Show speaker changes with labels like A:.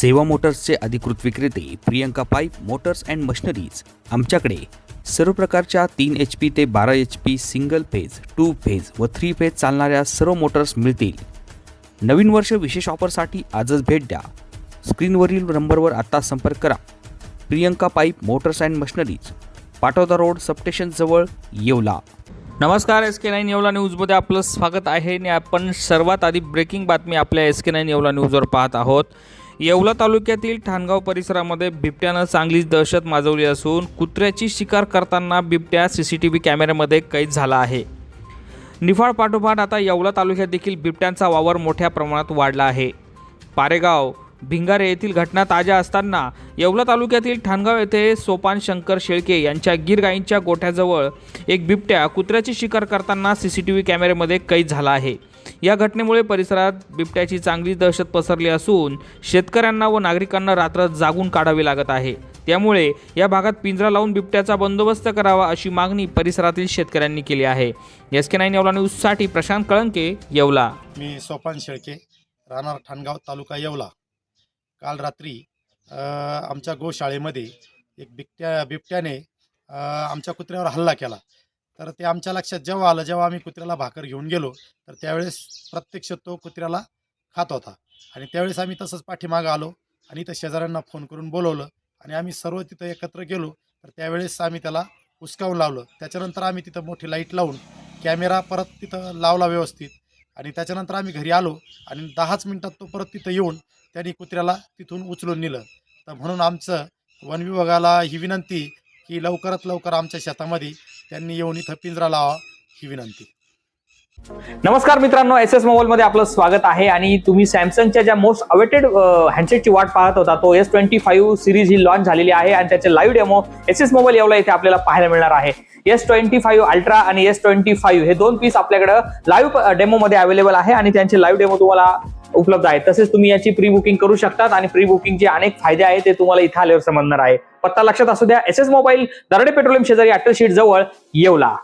A: सेवा मोटर्सचे अधिकृत विक्रेते Priyanka pipe motors and machineries. आमच्याकडे सर्व प्रकारच्या तीन एच पी ते बारा H P single phase two phase व थ्री फेज चालणाऱ्या सर्व मोटर्स मिळतील. नवीन वर्ष विशेष ऑफरसाठी आजच भेट द्या. स्क्रीनवरील नंबरवर आत्ता संपर्क करा. Priyanka pipe motors and machineries Patoda road सबस्टेशनजवळ Yeola. नमस्कार एस के नाईन येवला न्यूजमध्ये आपलं स्वागत आहे आणि आपण सर्वात आधी ब्रेकिंग बातमी आपल्या एस के नाईन येवला न्यूजवर पाहत आहोत. येवला तालुक्यातील ठाणगाव परिसरामध्ये बिबट्यानं चांगलीच दहशत माजवली असून कुत्र्याची शिकार करताना बिबट्या सी सी टी व्ही कॅमेऱ्यामध्ये कैद झाला आहे. निफाड पाठोपाठ आता येवला तालुक्यात देखील बिबट्यांचा वावर मोठ्या प्रमाणात वाढला आहे. पारेगाव भिंगारे येथील घटना ताज्या असताना येवला तालुक्यातील ठाणगाव येथे सोपान शंकर शेळके यांच्या गिरगाईंच्या गोठ्याजवळ एक बिबट्या कुत्र्याची शिकार करताना सी सी टी व्ही कॅमेऱ्यामध्ये कैद झाला आहे. या घटनेमुळे परिसरात बिबट्याची चांगली दहशत पसरली असून शेतकऱ्यांना व नागरिकांना रात्र जागून काढावी लागत आहे. त्यामुळे या भागात पिंजरा लावून बिबट्याचा बंदोबस्त करावा अशी मागणी परिसरातील शेतकऱ्यांनी केली आहे. एस के नाईन येवला न्यूजसाठी प्रशांत कळंके येवला.
B: मी सोपान शेळके राहणार ठाणगाव तालुका येवला. काल रात्री आमच्या गोशाळेमध्ये एक बिबट्या बिबट्याने आमच्या कुत्र्यावर हल्ला केला. तर ते आमच्या लक्षात जेव्हा आलं जेव्हा आम्ही कुत्र्याला भाकर घेऊन गेलो तर त्यावेळेस प्रत्यक्ष तो कुत्र्याला खात होता. आणि त्यावेळेस आम्ही तसंच पाठीमागं आलो आणि इथं शेजाऱ्यांना फोन करून बोलवलं आणि आम्ही सर्व तिथं एकत्र गेलो. तर त्यावेळेस आम्ही त्याला हुसकावून लावलं. त्याच्यानंतर आम्ही तिथं मोठी लाइट लावून कॅमेरा परत तिथं लावला व्यवस्थित. आणि त्याच्यानंतर आम्ही घरी आलो आणि दहाच मिनटात तो परत तिथं येऊन त्यांनी कुत्र्याला तिथून उचलून नेलं. तर म्हणून आमचं वन विभागाला ही विनंती की लवकरात लवकर आमच्या शेतामध्ये त्यांनी येऊन इथं पिंजरा लावा ही विनंती.
C: नमस्कार मित्रांनो एस एस मोबाईलमध्ये आपलं स्वागत आहे आणि तुम्ही सॅमसंगच्या ज्या मोस्ट अवेटेड हँडसेटची वाट पाहत होता तो एस ट्वेंटी फाईव्ह सिरीज ही लॉन्च झालेली आहे आणि त्याचे live demo S S mobile Yeola इथे आपल्याला पाहायला मिळणार आहे. एस ट्वेंटी फाईव्ह अल्ट्रा आणि एस ट्वेंटी फाईव्ह हे दोन पीस आपल्याकडे लाईव्ह डेमोमध्ये अवेलेबल आहे आणि त्यांचे लाईव्ह डेमो तुम्हाला उपलब्ध आहे तसेच तुम्ही याची प्री बुकिंग करू शकतात आणि प्री बुकिंगचे अनेक फायदे आहेत ते तुम्हाला इथे आल्यावर समजणार आहे. पत्ता लक्षात असू द्या S S mobile Darade petroleum शेजारी अटल शीट जवळ येवला.